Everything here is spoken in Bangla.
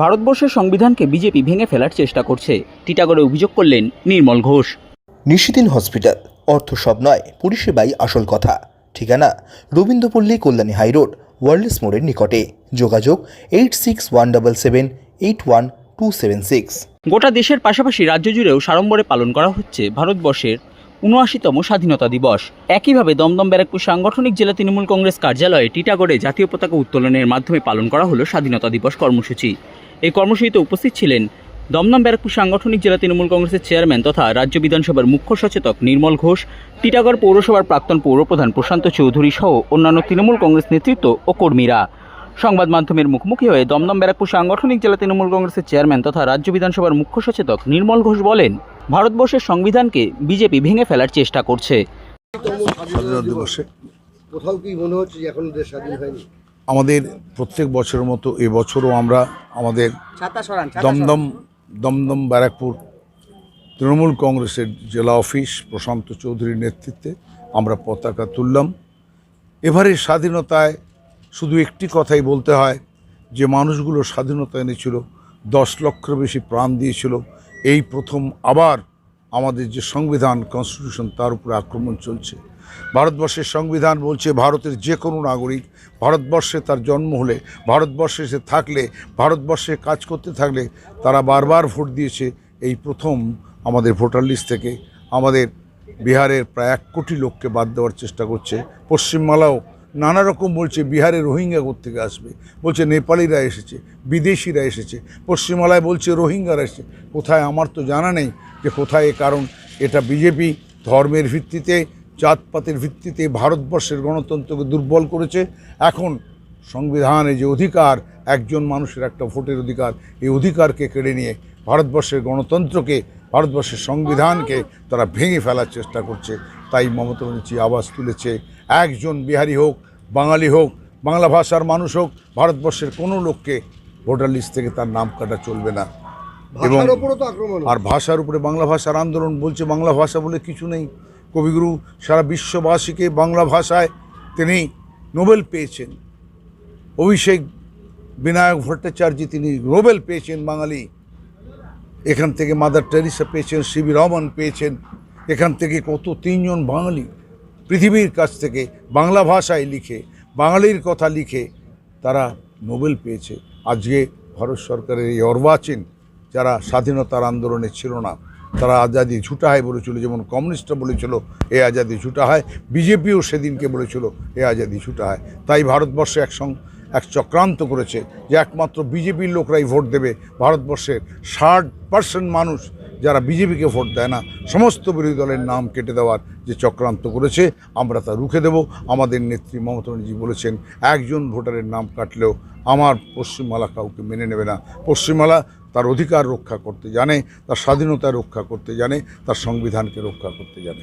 ভারতবর্ষের সংবিধানকে বিজেপি ভেঙে ফেলার চেষ্টা করছে। টিটাগড়ে অভিযোগ করলেন নির্মল ঘোষ। নিশিদিন হসপিটাল অর্থ সব নয় পরিষেবাই আসল কথা। ঠিকানা রবীন্দ্রপল্লী কল্যাণী হাইরোড ওয়ার্ল্ডস মোড়ের নিকটে। যোগাযোগ eight six one double seven eight one two seven six. গোটা দেশের পাশাপাশি রাজ্য জুড়েও সাড়ম্বরে পালন করা হচ্ছে ভারতবর্ষের উনআশিতম স্বাধীনতা দিবস। একইভাবে দমদম ব্যারাকপুর সাংগঠনিক জেলা তৃণমূল কংগ্রেস কার্যালয়ে টিটাগড়ে জাতীয় পতাকা উত্তোলনের মাধ্যমে পালন করা হলো স্বাধীনতা দিবস কর্মসূচি। এই কর্মসূচিতে উপস্থিত ছিলেন দমদম ব্যারাকপুর সাংগঠনিক জেলা তৃণমূল কংগ্রেসের চেয়ারম্যান তথা রাজ্য বিধানসভার মুখ্য সচেতক নির্মল ঘোষ, টিটাগড় পৌরসভার প্রাক্তন পৌরপ্রধান প্রশান্ত চৌধুরী সহ অন্যান্য তৃণমূল কংগ্রেস নেতৃত্ব ও কর্মীরা। সংবাদ মাধ্যমের মুখোমুখি হয়ে দমদম ব্যারাকপুর সাংগঠনিক জেলা তৃণমূল কংগ্রেসের চেয়ারম্যান তথা রাজ্য বিধানসভার মুখ্য সচেতক নির্মল ঘোষ বলেন ভারতবর্ষের সংবিধানকে বিজেপি ভেঙে ফেলার চেষ্টা করছে। দিবসে। কোথাও কি মনে হচ্ছে যে এখন দেশ স্বাধীন হয়নি? আমাদের প্রত্যেক বছরের মতো এবছরও আমরা আমাদের দমদম দমদম ব্যারাকপুর তৃণমূল কংগ্রেসের জেলা অফিস প্রশান্ত চৌধুরীর নেতৃত্বে আমরা পতাকা তুললাম। এবারের স্বাধীনতায় শুধু একটি কথাই বলতে হয় যে মানুষগুলো স্বাধীনতা এনেছিল দশ লক্ষের বেশি প্রাণ দিয়েছিল এই প্রথম আবার আমাদের যে সংবিধান কনস্টিটিউশন তার উপরে আক্রমণ চলছে। ভারতবর্ষের সংবিধান বলছে, ভারতের যে কোনো নাগরিক ভারতবর্ষে তার জন্ম হলে, ভারতবর্ষে সে থাকলে, ভারতবর্ষে কাজ করতে থাকলে তারা বারবার ভোট দিয়েছে। এই প্রথম আমাদের ভোটার লিস্ট থেকে আমাদের বিহারের প্রায় এক কোটি লোককে বাদ দেওয়ার চেষ্টা করছে। পশ্চিমবাংলাও নানা রকম বলছে, বিহারে রোহিঙ্গা থেকে আসবে? বলছে, নেপালিরা এসেছে, বিদেশিরা এসেছে পশ্চিমবাংলায় বলছে রোহিঙ্গারা এসেছে। কোথায় আমার তো জানা নেই যে কোথায় কারণ। এটা বিজেপি ধর্মের ভিত্তিতে, জাতপাতের ভিত্তিতে, ভারতবর্ষের গণতন্ত্রকে দুর্বল করেছে। এখন সংবিধানে যে অধিকার, একজন মানুষের একটা ভোটের অধিকার, এই অধিকারকে কেড়ে নিয়ে ভারতবর্ষের গণতন্ত্রকে, ভারতবর্ষের সংবিধানকে তারা ভেঙে ফেলার চেষ্টা করছে। তাই মমতা ব্যানার্জি আওয়াজ তুলেছে, একজন বিহারি হোক বাঙালি হোক বাংলা ভাষার মানুষ হোক ভারতবর্ষের কোনো লোককে ভোটার লিস্ট থেকে তার নাম কাটা চলবে না। এবং আর ভাষার উপরে বাংলা ভাষার আন্দোলন বলছে বাংলা ভাষা বলে কিছু নেই। কবিগুরু সারা বিশ্ববাসীকে বাংলা ভাষায় তিনি নোবেল পেয়েছেন। অভিষেক বিনায়ক ভট্টাচার্য তিনি নোবেল পেয়েছেন বাঙালি। এখান থেকে মাদার টেরিসা পেয়েছেন সিবি রহমান পেয়েছেন। এখান থেকে কত তিনজন বাঙালি পৃথিবীর কাছ থেকে বাংলা ভাষায় লিখে, বাঙালির কথা লিখে তারা নোবেল পেয়েছে। আজকে ভারত সরকারের এই অর্বাচীন যারা স্বাধীনতার আন্দোলনে ছিল না, তারা আজাদি ঝুটা হয় বলেছিল, যেমন কমিউনিস্টরা বলেছিল, এ আজাদি ঝুটা হয়। বিজেপিও সেদিনকে বলেছিল, এ আজাদি ঝুটা হয়। তাই ভারতবর্ষে এক একসং এক চক্রান্ত করেছে যে একমাত্র বিজেপির লোকরাই ভোট দেবে। ভারতবর্ষের ষাট পার্সেন্ট মানুষ যারা বিজেপিকে ভোট দেয় না, সমস্ত বিরোধী দলের নাম কেটে দেওয়ার যে চক্রান্ত করেছে, আমরা তা রুখে দেব। আমাদের নেত্রী মমতা ব্যানার্জি বলেছেন, একজন ভোটারের নাম কাটলেও আমার পশ্চিমবাংলা কাউকে মেনে নেবে না। পশ্চিমবাংলা তার অধিকার রক্ষা করতে জানে, তার স্বাধীনতা রক্ষা করতে জানে, তার সংবিধানকে রক্ষা করতে জানে।